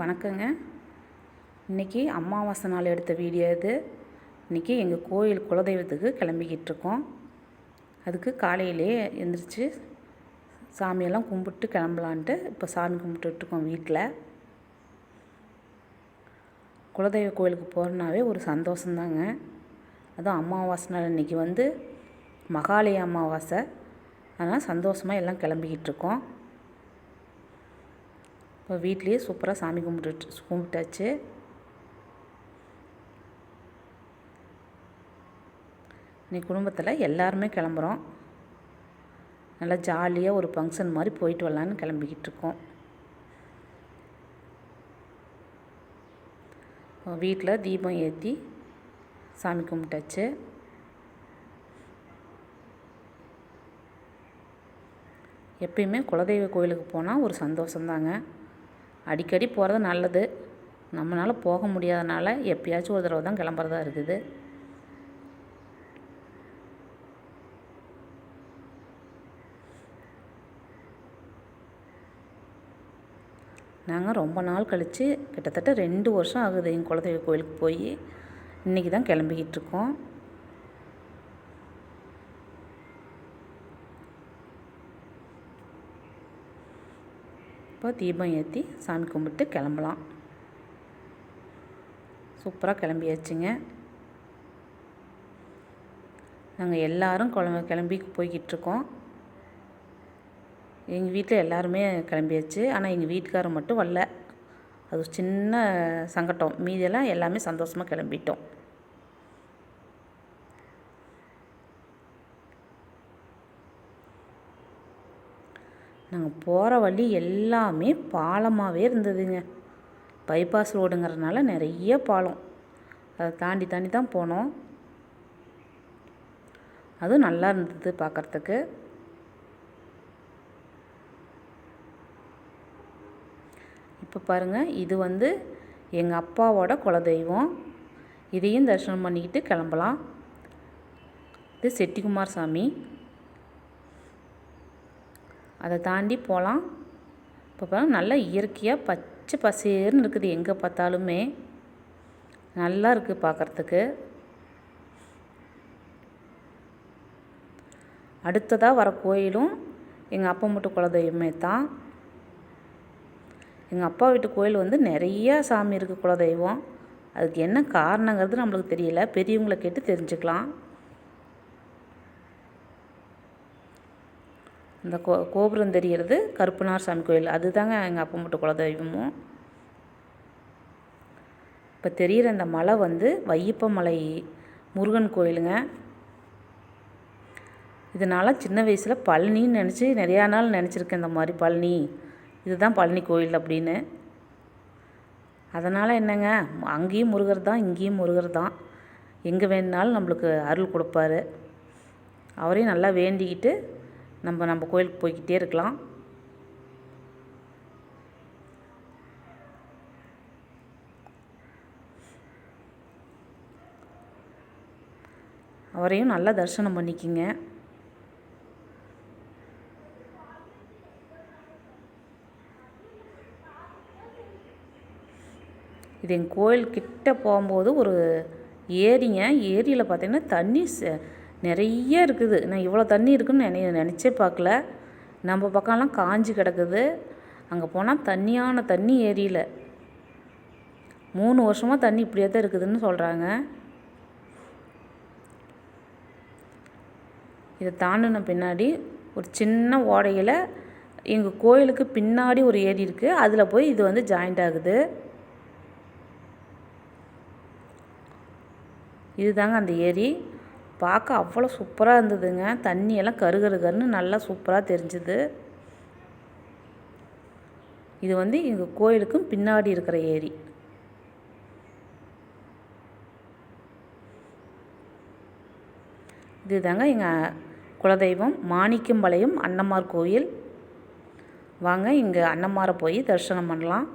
வணக்கங்க. இன்றைக்கி அமாவாசை நாள் எடுத்த வீடியோ இது. இன்றைக்கி எங்கள் கோயில் குலதெய்வத்துக்கு கிளம்பிக்கிட்டு இருக்கோம் அதுக்கு காலையிலே எழுந்திரிச்சு சாமியெல்லாம் கும்பிட்டு கிளம்பலான்ட்டு இப்போ சாமி கும்பிட்டுட்ருக்கோம் வீட்டில் குலதெய்வ கோயிலுக்கு போகிறனாவே ஒரு சந்தோஷந்தாங்க. அதுவும் அமாவாசை நாள் இன்றைக்கி வந்து மகாலய அமாவாசை. அதனால் சந்தோஷமாக எல்லாம் கிளம்பிக்கிட்டு இருக்கோம் வீட்லேயே சூப்பராக சாமி கும்பிட்டு கும்பிட்டாச்சு. இன்னைக்கு குடும்பத்தில் எல்லாருமே கிளம்புறோம். நல்லா ஜாலியாக ஒரு ஃபங்க்ஷன் மாதிரி போயிட்டு வரலான்னு கிளம்பிக்கிட்டு இருக்கோம். வீட்டில் தீபம் ஏற்றி சாமி கும்பிட்டாச்சு. எப்பயுமே குலதெய்வ கோயிலுக்கு போனால் ஒரு சந்தோஷந்தாங்க அடிக்கடி போகிறது நல்லது. நம்மளால் போக முடியாதனால எப்பயாச்சும் ஒரு தடவை தான் கிளம்புறதா இருக்குது. நாங்கள் ரொம்ப நாள் கழித்து கிட்டத்தட்ட ரெண்டு வருஷம் ஆகுது எங்கள் குலதெய்வ கோயிலுக்கு போய். இன்றைக்கி தான் கிளம்பிக்கிட்டு இருக்கோம். இப்போ தீபம் ஏற்றி சாமி கும்பிட்டு கிளம்பலாம். சூப்பராக கிளம்பியாச்சுங்க. நாங்கள் எல்லாரும் குழம்பு கிளம்பி போய்கிட்டு இருக்கோம் எங்கள் வீட்டில் எல்லாருமே கிளம்பியாச்சு. ஆனால் எங்கள் வீட்டுக்காரர் மட்டும் வரல. அது சின்ன சங்கட்டம் மீதியெல்லாம் எல்லாமே சந்தோஷமாக கிளம்பிட்டோம். நாங்கள் போகிற வழி எல்லாமே பாலமாகவே இருந்ததுங்க. பைபாஸ் ரோடுங்கிறதுனால நிறைய பாலம். அதை தாண்டி தாண்டி தான் போனோம். அதுவும் நல்லா இருந்தது பார்க்குறதுக்கு இப்போ பாருங்கள் இது வந்து எங்கள் அப்பாவோட குலதெய்வம். இதையும் தரிசனம் பண்ணிக்கிட்டு கிளம்பலாம். இது செட்டிக்குமார் சாமி. அதை தாண்டி போகலாம். இப்போ பாருங்கள் நல்லா இயற்கையாக பச்சை பசேர்னு இருக்குது. எங்கே பார்த்தாலுமே நல்லா இருக்குது பார்க்குறதுக்கு. அடுத்ததாக வர கோயிலும் எங்கள் அப்பா மட்டும் குலதெய்வமே தான். எங்கள் அப்பா வீட்டு கோயில் வந்து நிறையா சாமி இருக்குது குலதெய்வம். அதுக்கு என்ன காரணங்கிறது நம்மளுக்கு தெரியல. பெரியவங்களை கேட்டு தெரிஞ்சுக்கலாம். இந்த கோ கோபுரம் தெரிகிறது கருப்பனார் சாமி கோயில். அதுதாங்க எங்கள் அப்பா மட்டும் குலதெய்வமும். இப்போ தெரிகிற இந்த மலை வந்து வையப்ப மலை முருகன் கோயிலுங்க. இதனால் சின்ன வயசில் பழனின்னு நினச்சி நிறையா நாள் நினச்சிருக்கேன் இந்த மாதிரி பழனி. இதுதான் பழனி கோயில் அப்படின்னு. அதனால் என்னங்க அங்கேயும் முருகர் தான் இங்கேயும் முருகர் தான். எங்கே வேணுனாலும் நம்மளுக்கு அருள் கொடுப்பாரு. அவரையும் நல்லா வேண்டிக்கிட்டு நம்ம நம்ம கோயிலுக்கு போய்கிட்டே இருக்கலாம். அவரையும் நல்லா தரிசனம் பண்ணிக்கிங்க. இது எங்கள் கோயில் கிட்ட போகும்போது ஒரு ஏரிங்க. ஏரியில் பார்த்திங்கன்னா தண்ணி நிறைய இருக்குது. நான் இவ்வளோ தண்ணி இருக்குன்னு நினை நினச்சே பார்க்கல. நம்ம பக்கம்லாம் காஞ்சி கிடக்குது. அங்கே போனால் தண்ணியான தண்ணி ஏரியில். மூணு வருஷமாக தண்ணி இப்படியே தான் இருக்குதுன்னு சொல்கிறாங்க இதை தாண்டின பின்னாடி ஒரு சின்ன ஓடையில் எங்கள் கோயிலுக்கு பின்னாடி ஒரு ஏரி இருக்குது அதில் போய் இது வந்து ஜாயிண்ட் ஆகுது. இதுதாங்க அந்த ஏரி. பார்க்க அவ்வளோ சூப்பராக இருந்ததுங்க. தண்ணியெல்லாம் கரு கருன்னு நல்லா சூப்பராக தெரிஞ்சுது. இது வந்து எங்கள் கோயிலுக்கும் பின்னாடி இருக்கிற ஏரி. இதுதாங்க எங்கள் குலதெய்வம் மாணிக்கம்பாளையம் அன்னமார் கோயில். வாங்க இங்கே அன்னம்மாரை போய் தரிசனம் பண்ணலாம்.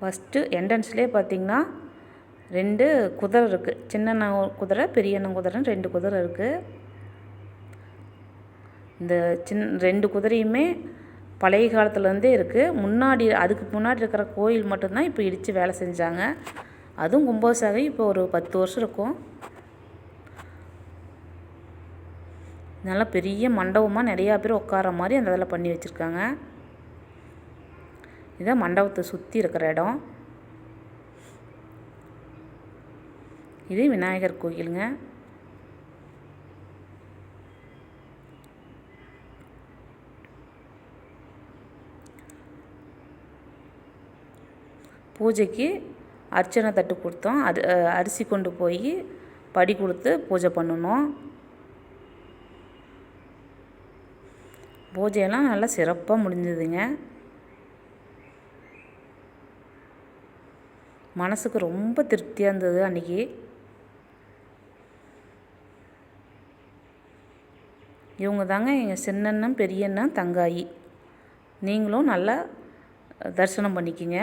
ஃபஸ்ட்டு என்ட்ரன்ஸ்லேயே பார்த்தீங்கன்னா ரெண்டு குதிரை இருக்குது. சின்ன குதிரை பெரியண்ணன் குதிரைன்னு ரெண்டு குதிரை இருக்குது. இந்த சின் ரெண்டு குதிரையுமே பழைய காலத்துலேருந்தே இருக்குது. முன்னாடி அதுக்கு முன்னாடி இருக்கிற கோயில் மட்டும்தான் இப்போ இடித்து வேலை செஞ்சாங்க. அதுவும் கும்பாபிஷேகம் இப்போ ஒரு பத்து வருஷம் இருக்கும். நல்லா பெரிய மண்டபமாக நிறையா பேர் உட்கார மாதிரி அந்த இதில் பண்ணி வச்சுருக்காங்க. இதான் மண்டபத்தை சுற்றி இருக்கிற இடம். இது விநாயகர் கோயிலுங்க. பூஜைக்கு அர்ச்சனை தட்டு கொடுத்தோம். அது அரிசி கொண்டு போய் படி கொடுத்து பூஜை பண்ணணும் பூஜையெல்லாம் நல்லா சிறப்பாக முடிஞ்சதுங்க. மனசுக்கு ரொம்ப திருப்தியாக இருந்தது அன்றைக்கி இவங்க தாங்க எங்கள் சின்னண்ணன் பெரியண்ணன் தங்காயி. நீங்களும் நல்லா தரிசனம் பண்ணிக்கிங்க.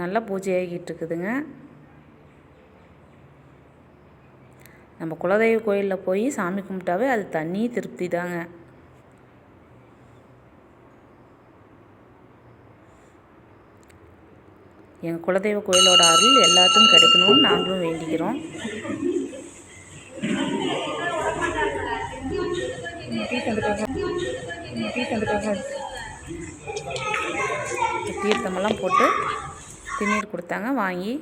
நல்லா பூஜை ஆகிட்டு இருக்குதுங்க. நம்ம குலதெய்வ கோயிலில் போய் சாமி கும்பிட்டாவே அது தனி திருப்தி தாங்க. எங்கள் குலதெய்வ கோயிலோட அருள் எல்லாத்துக்கும் கிடைக்கணும்னு நாங்களும் வேண்டிக்கிறோம். தீர்த்தமெல்லாம் போட்டு திருநீர் கொடுத்தாங்க வாங்கி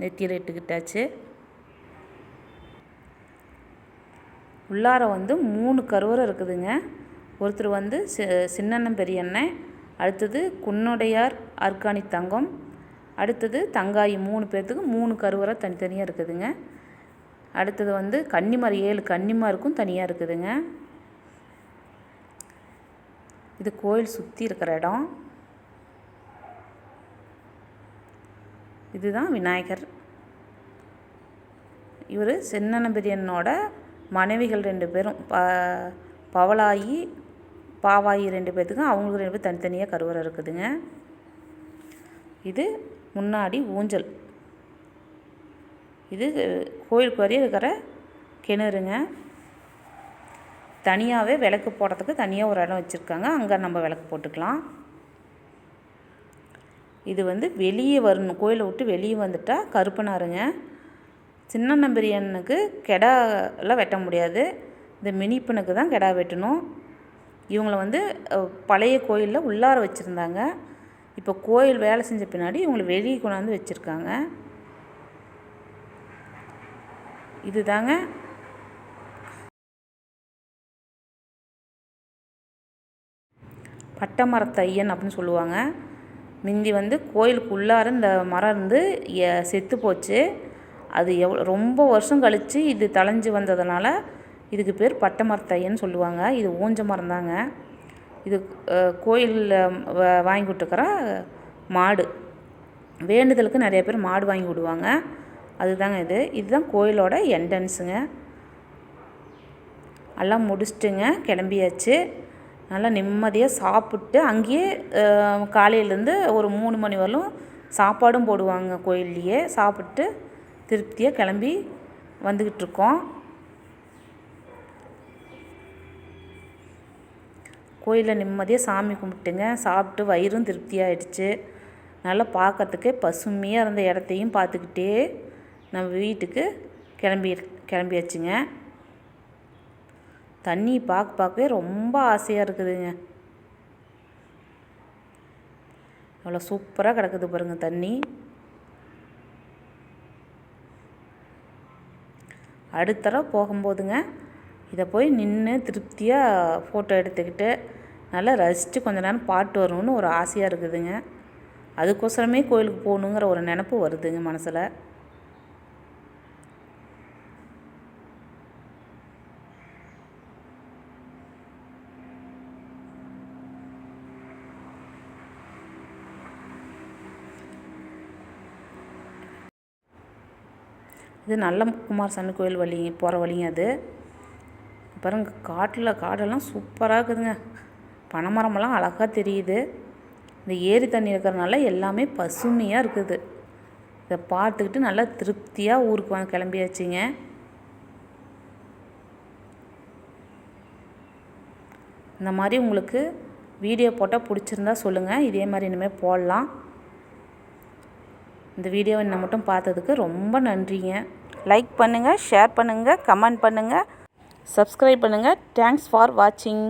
நெத்தியில் இட்டுக்கிட்டாச்சு. உள்ளார வந்து மூணு கருவறை இருக்குதுங்க. ஒருத்தர் வந்து சி சின்னண்ணன் பெரியண்ணன் அடுத்தது குன்னுடையார் ஆர்கானிக் தங்கம். அடுத்தது தங்காயி மூணு பேர்த்துக்கு மூணு கருவறை தனித்தனியாக இருக்குதுங்க. அடுத்தது வந்து கன்னிமார் ஏழு கன்னிமாருக்கும் தனியாக இருக்குதுங்க. இது கோயில் சுற்றி இருக்கிற இடம். இதுதான் விநாயகர். இவர் சின்னனபெரியனோட மனைவிகள் ரெண்டு பேரும் ப பவளாயி பாவாயி ரெண்டு பேர்த்துக்கும் அவங்களுக்கு ரெண்டு பேர் தனித்தனியாக கருவறை இருக்குதுங்க. இது முன்னாடி ஊஞ்சல். இது கோயிலுக்கு வரைய இருக்கிற கிணறுங்க. தனியாகவே விளக்கு போடுறதுக்கு தனியாக ஒரு இடம் வச்சுருக்காங்க. அங்கே நம்ம விளக்கு போட்டுக்கலாம். இது வந்து வெளியே வரணும். கோயிலை விட்டு வெளியே வந்துட்டால் கருப்பனாருங்க சின்ன நம்பரியனுக்கு கெடாலாம் வெட்ட முடியாது. இந்த மினிப்பனுக்கு தான் கெடா வெட்டணும். இவங்களை வந்து பழைய கோயிலில் உள்ளார வச்சுருந்தாங்க. இப்போ கோயில் வேலை செஞ்ச பின்னாடி இவங்களை வெளியே கொண்டாந்து வச்சுருக்காங்க. இதுதாங்க. பட்டமரத்தையன் அப்படின்னு சொல்லுவாங்க. முந்தி வந்து கோயிலுக்கு உள்ளார இந்த மரம் இருந்து செத்து போச்சு. அது எவ் ரொம்ப வருஷம் கழித்து இது தழைஞ்சு வந்ததுனால இதுக்கு பேர் பட்டை மரத்தையன்னு சொல்லுவாங்க. இது ஊஞ்ச மரம் தாங்க இது கோயிலில் வாங்கி விட்டுக்கிற மாடு. வேண்டுதலுக்கு நிறைய பேர் மாடு வாங்கி விடுவாங்க அதுதாங்க இது. இதுதான் கோயிலோட என்ட்ரன்ஸுங்க. எல்லாம் முடிச்சிட்டுங்க கிளம்பியாச்சு. நல்லா நிம்மதியாக சாப்பிட்டு அங்கேயே காலையிலேருந்து ஒரு மூணு மணி வரலும் சாப்பாடும் போடுவாங்க கோயில்லையே. சாப்பிட்டு திருப்தியாக கிளம்பி வந்துக்கிட்டு இருக்கோம் கோயிலில் நிம்மதியாக சாமி கும்பிட்டுங்க. சாப்பிட்டு வயிறும் திருப்தியாகிடுச்சு நல்லா பார்க்கறதுக்கே பசுமையாக இருந்த இடத்தையும் பார்த்துக்கிட்டே நம்ம வீட்டுக்கு கிளம்பி கிளம்பியாச்சுங்க. தண்ணி பார்க்க பார்க்கவே ரொம்ப ஆசையாக இருக்குதுங்க. அவ்வளோ சூப்பராக கிடக்குது பாருங்க தண்ணி. அடுத்த தடவை போகும்போதுங்க இதை போய் நின்று திருப்தியாக ஃபோட்டோ எடுத்துக்கிட்டு நல்லா ரசித்து கொஞ்ச நேரம் பாட்டு வரணும்னு ஒரு ஆசையாக இருக்குதுங்க. அதுக்கோசரமே கோயிலுக்கு போகணுங்கிற ஒரு நினப்பு வருதுங்க மனசில். இது நல்ல குமார் சன் கோயில் வழி போகிற வழிங்க அது. பாருங்க காட்டில் காடெல்லாம் சூப்பராக இருக்குதுங்க. பனைமரமெல்லாம் அழகாக தெரியுது. இந்த ஏரி தண்ணி இருக்கிறனால எல்லாமே பசுமையாக இருக்குது. இதை பார்த்துக்கிட்டு நல்லா திருப்தியாக ஊருக்கு வந்து கிளம்பியாச்சுங்க. இந்த மாதிரி உங்களுக்கு வீடியோ போட்டால் பிடிச்சிருந்தா சொல்லுங்கள் இதே மாதிரி இனிமேல் போடலாம். இந்த வீடியோவை இன்னும் மட்டும் பார்த்ததுக்கு ரொம்ப நன்றிங்க. லைக் பண்ணுங்கள் ஷேர் பண்ணுங்கள் கமெண்ட் பண்ணுங்கள் சப்ஸ்கிரைப் பண்ணுங்கள் தேங்க்ஸ் ஃபார் வாட்சிங்